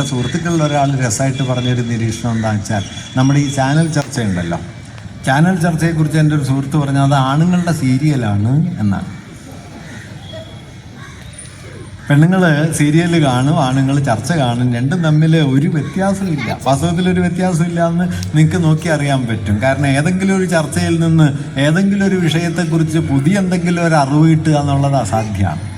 എന്റെ സുഹൃത്തുക്കളിൽ ഒരാൾ രസമായിട്ട് പറഞ്ഞൊരു നിരീക്ഷണം എന്താണെന്ന് വെച്ചാൽ നമ്മുടെ ഈ ചാനൽ ചർച്ചയുണ്ടല്ലോ. ചാനൽ ചർച്ചയെക്കുറിച്ച് എന്റെ ഒരു സുഹൃത്ത് പറഞ്ഞത് അത് ആണുങ്ങളുടെ സീരിയലാണ് എന്നാണ്. പെണ്ണുങ്ങൾ സീരിയൽ കാണും ആണുങ്ങൾ ചർച്ച കാണും രണ്ടും തമ്മിൽ ഒരു വ്യത്യാസമില്ല. വാസ്തവത്തിൽ ഒരു വ്യത്യാസമില്ല എന്ന് നിങ്ങൾക്ക് നോക്കി അറിയാൻ പറ്റും. കാരണം ഏതെങ്കിലും ഒരു ചർച്ചയിൽ നിന്ന് ഏതെങ്കിലും ഒരു വിഷയത്തെക്കുറിച്ച് പുതിയ എന്തെങ്കിലും ഒരു അറിവ് കിട്ടുക എന്നുള്ളത് അസാധ്യമാണ്.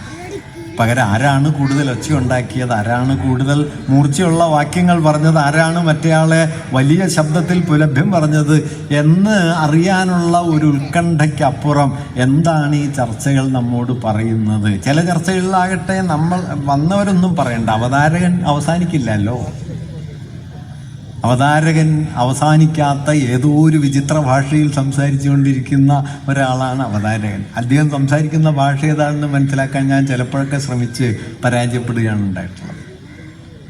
പകരം ആരാണ് കൂടുതൽ ഒച്ച ഉണ്ടാക്കിയത്? ആരാണ് കൂടുതൽ മൂർച്ചയുള്ള വാക്യങ്ങൾ പറഞ്ഞത്? ആരാണ് മറ്റേയാളെ വലിയ ശബ്ദത്തിൽ പുലഭ്യം പറഞ്ഞത് എന്ന് അറിയാനുള്ള ഒരു ഉത്കണ്ഠയ്ക്കപ്പുറം എന്താണ് ഈ ചർച്ചകൾ നമ്മോട് പറയുന്നത്? ചില ചർച്ചകളിലാകട്ടെ നമ്മൾ വന്നവരൊന്നും പറയണ്ട. അവതാരകൻ അവസാനിക്കില്ലല്ലോ. അവതാരകൻ അവസാനിക്കാത്ത ഏതോ ഒരു വിചിത്ര ഭാഷയിൽ സംസാരിച്ചു കൊണ്ടിരിക്കുന്ന ഒരാളാണ് അവതാരകൻ. അദ്ദേഹം സംസാരിക്കുന്ന ഭാഷ ഏതാണെന്ന് മനസ്സിലാക്കാൻ ഞാൻ ചിലപ്പോഴൊക്കെ ശ്രമിച്ച് പരാജയപ്പെടുകയാണ് ഉണ്ടായിട്ടുള്ളത്.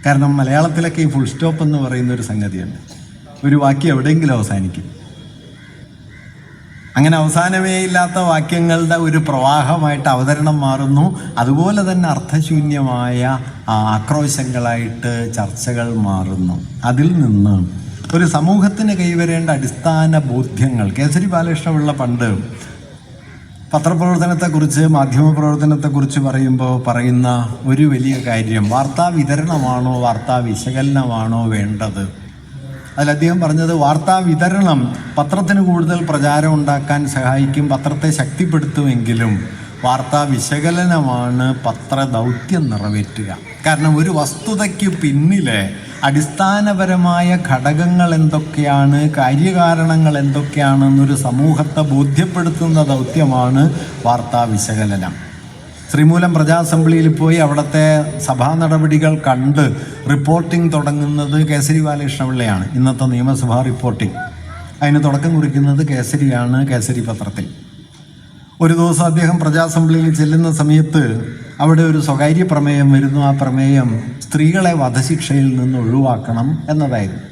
കാരണം മലയാളത്തിലൊക്കെ ഈ ഫുൾ സ്റ്റോപ്പ് എന്ന് പറയുന്ന ഒരു സംഗതിയുണ്ട്. ഒരു വാക്യം എവിടെയെങ്കിലും അവസാനിക്കും. അങ്ങനെ അവസാനമേ ഇല്ലാത്ത വാക്യങ്ങളുടെ ഒരു പ്രവാഹമായിട്ട് അവതരണം മാറുന്നു. അതുപോലെ തന്നെ അർത്ഥശൂന്യമായ ആക്രോശങ്ങളായിട്ട് ചർച്ചകൾ മാറുന്നു. അതിൽ നിന്ന് ഒരു സമൂഹത്തിന് കൈവരേണ്ട അടിസ്ഥാന ബോധ്യങ്ങൾ കേസരി ബാലകൃഷ്ണപിള്ള പണ്ട് പത്രപ്രവർത്തനത്തെക്കുറിച്ച് മാധ്യമപ്രവർത്തനത്തെക്കുറിച്ച് പറയുമ്പോൾ പറയുന്ന ഒരു വലിയ കാര്യം വാർത്താ വിതരണമാണോ വാർത്താ വിശകലനമാണോ വേണ്ടത്? അതിൽ അദ്ദേഹം പറഞ്ഞത് വാർത്താ വിതരണം പത്രത്തിന് കൂടുതൽ പ്രചാരം ഉണ്ടാക്കാൻ സഹായിക്കും പത്രത്തെ ശക്തിപ്പെടുത്തുമെങ്കിലും വാർത്താ വിശകലനമാണ് പത്ര ദൗത്യം നിറവേറ്റുക. കാരണം ഒരു വസ്തുതയ്ക്ക് പിന്നിലെ അടിസ്ഥാനപരമായ ഘടകങ്ങൾ എന്തൊക്കെയാണ് കാര്യകാരണങ്ങൾ എന്തൊക്കെയാണെന്നൊരു സമൂഹത്തെ ബോധ്യപ്പെടുത്തുന്ന ദൗത്യമാണ് വാർത്താ വിശകലനം. ശ്രീമൂലം പ്രജാ അസംബ്ലിയിൽ പോയി അവിടുത്തെ സഭാ നടപടികൾ കണ്ട് റിപ്പോർട്ടിംഗ് തുടങ്ങുന്നത് കേസരി ബാലകൃഷ്ണപിള്ളയാണ്. ഇന്നത്തെ നിയമസഭാ റിപ്പോർട്ടിംഗ് അതിന് തുടക്കം കുറിക്കുന്നത് കേസരിയാണ് കേസരി പത്രത്തിൽ. ഒരു ദിവസം അദ്ദേഹം പ്രജാ അസംബ്ലിയിൽ ചെല്ലുന്ന സമയത്ത് അവിടെ ഒരു സ്വകാര്യ പ്രമേയം വരുന്നു. ആ പ്രമേയം സ്ത്രീകളെ വധശിക്ഷയിൽ നിന്ന് ഒഴിവാക്കണം എന്നതായിരുന്നു.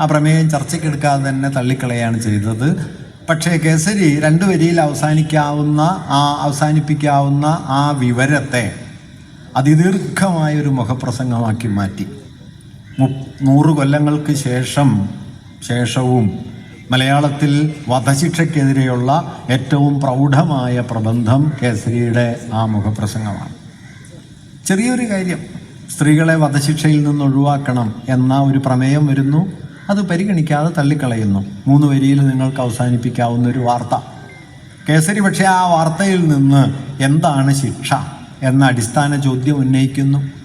ആ പ്രമേയം ചർച്ചയ്ക്കെടുക്കാതെ തന്നെ തള്ളിക്കളയാണ് ചെയ്തത്. പക്ഷേ കേസരി രണ്ട് വരിയിൽ അവസാനിക്കാവുന്ന ആ അവസാനിപ്പിക്കാവുന്ന ആ വിവരത്തെ അതിദീർഘമായ ഒരു മുഖപ്രസംഗമാക്കി മാറ്റി. നൂറ് കൊല്ലങ്ങൾക്ക് ശേഷം ശേഷവും മലയാളത്തിൽ വധശിക്ഷയ്ക്കെതിരെയുള്ള ഏറ്റവും പ്രൗഢമായ പ്രബന്ധം കേസരിയുടെ ആ മുഖപ്രസംഗമാണ്. ചെറിയൊരു കാര്യം സ്ത്രീകളെ വധശിക്ഷയിൽ നിന്ന് ഒഴിവാക്കണം എന്ന ഒരു പ്രമേയം വരുന്നു. അത് പരിഗണിക്കാതെ തള്ളിക്കളയുന്നു. മൂന്ന് വരിയിൽ നിങ്ങൾക്ക് അവസാനിപ്പിക്കാവുന്ന ഒരു വാർത്ത. കേസരി പക്ഷേ ആ വാർത്തയിൽ നിന്ന് എന്താണ് ശിക്ഷ എന്ന അടിസ്ഥാന ചോദ്യം ഉന്നയിക്കുന്നു.